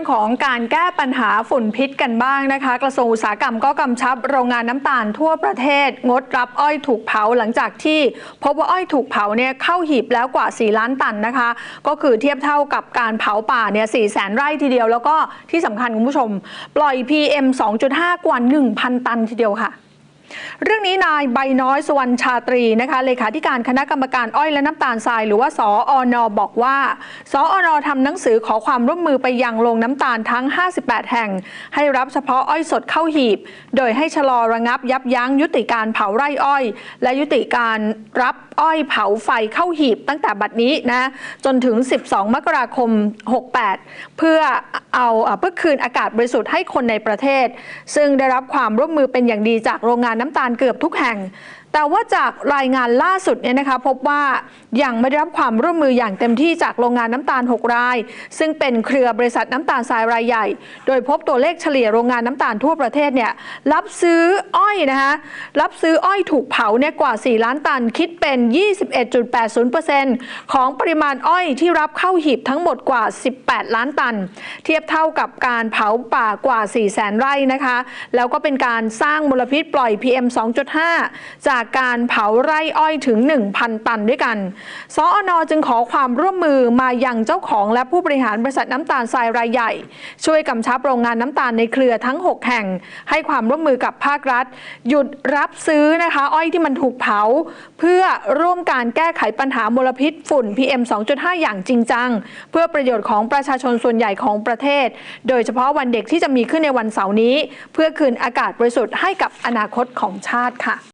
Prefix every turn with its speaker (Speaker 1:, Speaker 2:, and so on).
Speaker 1: รื่องของการแก้ปัญหาฝุ่นพิษกันบ้างนะคะ กระทรวงอุตสาหกรรมก็กำชับโรงงานน้ำตาลทั่วประเทศ งดรับอ้อยถูกเผาหลังจากที่พบว่าอ้อยถูกเผาเนี่ยเข้าหีบแล้วกว่า 4 ล้านตันนะคะ ก็คือเทียบเท่ากับการเผาป่าเนี่ย4แสนไร่ทีเดียว แล้วก็ที่สำคัญคุณผู้ชม ปล่อย PM 2.5 กว่า 1,000 ตันทีเดียวค่ะ เรื่องนี้นายใบน้อยสุวรรณชาตรีนะคะเลขาธิการคณะกรรมการอ้อยและน้ำตาลทราย หรือว่าสออนบอกว่า สออนทำหนังสือขอความร่วมมือไปยังโรงน้ำตาลทั้ง 58 แห่ง ให้รับเฉพาะอ้อยสดเข้าหีบ โดยให้ชะลอระงับยับยั้งยุติการเผาไร่อ้อย และยุติการรับอ้อยเผาไฟเข้าหีบตั้งแต่บัดนี้นะจนถึง 12 มกราคม 68 เพื่อเอาเอ่อเพื่อคืนอากาศบริสุทธิ์ให้คนในประเทศ ซึ่งได้รับความร่วมมือเป็นอย่างดีจากโรงงานน้ำตาลเกือบทุกแห่ง แต่ว่าจากรายงานล่าสุดเนี่ยนะคะพบว่ายังไม่ได้รับความร่วมมืออย่างเต็มที่จากโรงงานน้ำตาล 6 ราย ซึ่งเป็นเครือบริษัทน้ำตาลทรายรายใหญ่ โดยพบตัวเลขเฉลี่ยโรงงานน้ำตาลทั่วประเทศเนี่ยรับซื้ออ้อยนะคะรับซื้ออ้อยถูกเผาเนี่ยกว่า 4 ล้านตันคิดเป็น 21.80%ของปริมาณอ้อยที่รับเข้าหีบทั้งหมดกว่า 18 ล้านตัน เทียบเท่ากับการเผาป่ากว่า4แสนไร่นะคะแล้วก็เป็นการสร้างมลพิษปล่อย PM 2.5 จากการเผาไร่อ้อยถึง 1,000 ตันด้วยกัน สออนจึงขอความร่วมมือมายังเจ้าของและผู้บริหารบริษัทน้ำตาลทรายรายใหญ่ ช่วยกำชับโรงงานน้ำตาลในเครือทั้ง 6 แห่ง ให้ความร่วมมือกับภาครัฐ หยุดรับซื้อนะคะอ้อยที่มันถูกเผา เพื่อร่วมการแก้ไขปัญหามลพิษฝุ่น PM 2.5 อย่างจริงจัง เพื่อประโยชน์ของประชาชนส่วนใหญ่ของประเทศ โดยเฉพาะวันเด็กที่จะมีขึ้นในวันเสาร์นี้ เพื่อคืนอากาศบริสุทธิ์ให้กับอนาคตของชาติค่ะ